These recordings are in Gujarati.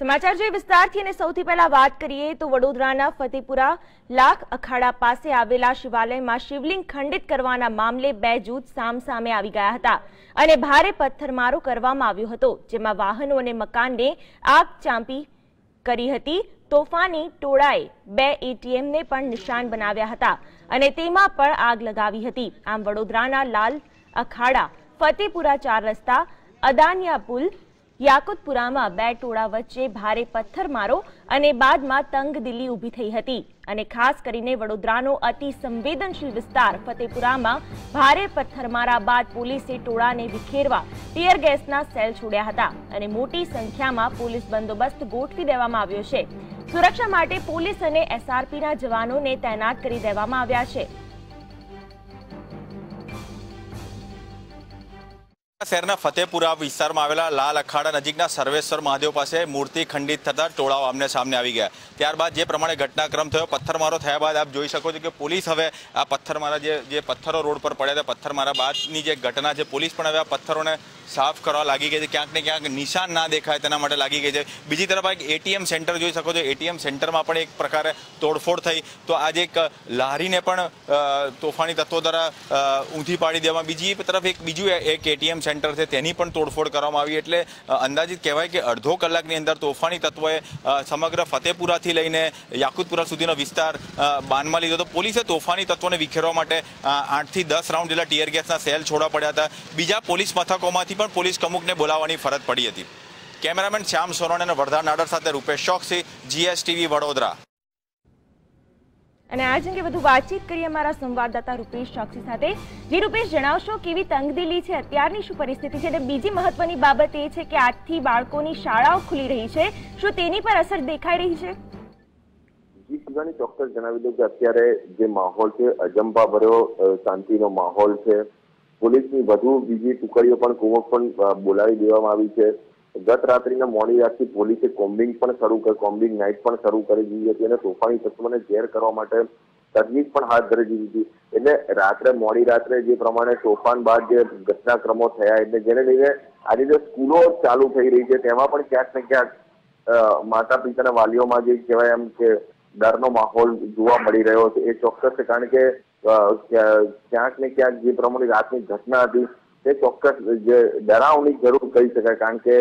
સમાચાર જે વિસ્તારથી અને સૌથી પહેલા વાત કરીએ તો વડોદરાના ફતેપુરા લાખ અખાડા પાસે આવેલા શિવાલયમાં શિવલિંગ ખંડિત કરવાના મામલે બે જૂથ સામસામે આવી ગયા હતા અને ભારે પથ્થરમારો કરવામાં આવ્યો હતો, જેમાં વાહનો અને મકાનને આગ ચાંપી કરી હતી. તોફાની ટોળાએ બે એટીએમને પણ નિશાન બનાવ્યા હતા અને તેમાં પણ આગ લગાવી હતી. આમ વડોદરાના લાલ અખાડા, ફતેપુરા ચાર રસ્તા, અદાનિયા પુલ યાકુતપુરામાં બે ટોળા વચ્ચે ભારે પથ્થરમારો અને બાદમાં તંગ દિલ્હી ઊભી થઈ હતી. અને ખાસ કરીને વડોદરાનો અતિ સંવેદનશીલ વિસ્તાર ફતેપુરામાં ભારે પથ્થરમારા બાદ પોલીસે ટોળાને વિખેરવા ટીયર ગેસના સેલ છોડ્યા હતા અને મોટી સંખ્યામાં પોલીસ બંદોબસ્ત ગોઠવી દેવામાં આવ્યો છે. સુરક્ષા માટે પોલીસ અને એસઆરપીના જવાનોને તૈનાત કરી દેવામાં આવ્યા છે. શહેરના ફતેપુરા વિસ્તારમાં આવેલા લાલ અખાડા નજીકના સર્વેશ્વર મહાદેવ પાસે મૂર્તિ ખંડિત થતા ટોળાઓ આમને સામને આવી ગયા. ત્યારબાદ જે પ્રમાણે ઘટનાક્રમ થયો, પથ્થરમારો થયા બાદ આપ જોઈ શકો છો કે પોલીસ હવે આ પથ્થરમારા જે જે પથ્થરો રોડ પર પડ્યા હતા, પથ્થરમારા બાદની જે ઘટના છે, પોલીસ પણ હવે આ પથ્થરોને સાફ કરવા લાગી ગઈ છે ક્યાંક ને ક્યાંક નિશાન ના દેખાય તેના માટે લાગી ગઈ છે બીજી તરફ એક એટીએમ સેન્ટર જોઈ શકો છો। એટીએમ સેન્ટરમાં પણ એક પ્રકારે તોડફોડ થઈ। તો આજે એક લારીને પણ અ, તોફાની તત્વો દ્વારા અ, ઊંધી પાડી દેવામાં બીજી તરફ એક બીજું એક એટીએમ સેન્ટર છે તેની પણ તોડફોડ કરવામાં આવી એટલે અ, અંદાજિત કહેવાય કે અડધો કલાકની અંદર તોફાની તત્વોએ અ, સમગ્ર ફતેપુરાથી લઈને યાકુતપુરા સુધીનો વિસ્તાર અ, બાનમાં લીધો હતો. પોલીસે તોફાની તત્વોને વિખેરવા માટે અ, આઠથી દસ રાઉન્ડ જેટલા ટીયર ગેસના સેલ છોડવા પડ્યા હતા. બીજા પોલીસ મથકોમાંથી પણ પોલીસ કમુકને બોલાવવાની ફરજ પડી હતી. કેમેરામેન શ્યામ સોરણ અને વરદાન નાડર સાથે રૂપેશ ચોકસી જીએસટીવી વડોદરા. અને આજ અંગે વધુ વાતચીત કરીએ અમારા સંવાદદાતા રૂપેશ ચોકસી સાથે. જે રૂપેશ જણાવશો કેવી તંગદિલી છે અત્યારની શું પરિસ્થિતિ છે અને બીજી મહત્વની બાબત એ છે કે આજથી બાળકોની શાળાઓ ખુલી રહી છે. શું તેની પર અસર દેખાઈ રહી છે? જી ચોક્કસ જણાવી દઉં કે અત્યારે જે માહોલ છે અજંબા ભર્યો શાંતિનો માહોલ છે. પોલીસની વધુ બીજી ટુકડીઓ પણ કુવક પણ બોલાવી દેવામાં આવી છે. ગત રાત્રિના મોડી રાતથી પોલીસે કોમ્બિંગ પણ શરૂ કરી, કોમ્બિંગ નાઇટ પણ શરૂ કરી દીધી હતી અને તોફાની તત્વોને ઝેર કરવા માટે તજવીજ પણ હાથ ધરી દીધી હતી. એટલે રાત્રે, મોડી રાત્રે જે પ્રમાણે તોફાન બાદ જે ઘટનાક્રમો થયા, એટલે જેને લઈને આજે જે સ્કૂલો ચાલુ થઈ રહી છે, તેમાં પણ ક્યાંક ને ક્યાંક માતા પિતાના વાલીઓમાં જે કહેવાય એમ કે ડરનો માહોલ જોવા મળી રહ્યો છે. એ ચોક્કસ છે કારણ કે ક્યાંક ને ક્યાંક જે પ્રમાણે રાતની ઘટના હતી, તે ચોક્કસ જે ડરાવણી જરૂર કહી શકાય, કારણ કે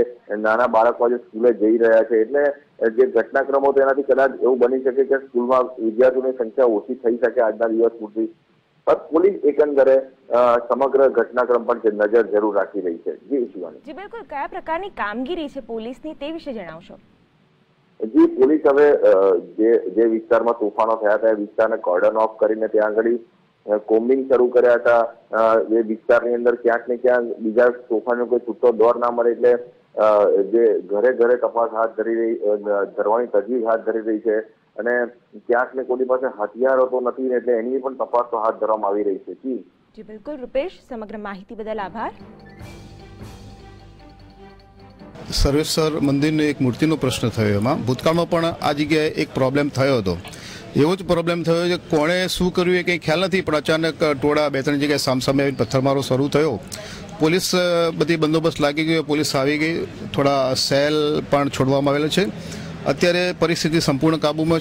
નાના બાળકો જે સ્કૂલે જઈ રહ્યા છે. એટલે જે ઘટનાક્રમો તેનાથી કદાચ એવું બની શકે કે સ્કૂલમાં વિદ્યાર્થીઓની સંખ્યા ઓછી થઈ શકે આજના દિવસ પૂરતી પણ પોલીસ એકંદરે સમગ્ર ઘટનાક્રમ પર જે નજર જરૂર રાખી રહી છે. જી શિવાની જી, બિલકુલ. કયા પ્રકારની કામગીરી છે પોલીસની તે વિશે જણાવશો? જી પોલીસ હવે જે વિસ્તારમાં તોફાનો થયા હતા, એ વિસ્તારને કોર્ડન ઓફ કરીને ત્યાં આગળ કોમ્બિંગ શરૂ કર્યા હતા. એ વિસ્તારની અંદર ક્યાંક ને ક્યાંક બીજા તોફાનનો કોઈ છૂટો દોર ના મળે એટલે જે ઘરે ઘરે તપાસ હાથ ધરી રહી ધરવાની તજવીજ હાથ ધરી રહી છે. અને ક્યાંક ને કોની પાસે હથિયારો તો નથી એટલે એની પણ તપાસ તો હાથ ધરવામાં આવી રહી છે. જી, બિલકુલ. રૂપેશ, સમગ્ર માહિતી બદલ આભાર. સર્વેશ્વર મંદિરનો એક મૂર્તિનો પ્રશ્ન થયો એમાં. ભૂતકાળમાં પણ આ જગ્યાએ એક પ્રોબ્લેમ થયો હતો. એવો જ પ્રોબ્લેમ થયો છે કોણે શું કર્યું એ કંઈ ખ્યાલ નથી, પણ અચાનક ટોળા બે ત્રણ જગ્યાએ સામસામે આવીને પથ્થરમારો શરૂ થયો. પોલીસ બધી બંદોબસ્ત લાગી ગયો, પોલીસ આવી ગઈ. થોડા સેલ પણ છોડવામાં આવેલા છે. અત્યારે પરિસ્થિતિ સંપૂર્ણ કાબૂમાં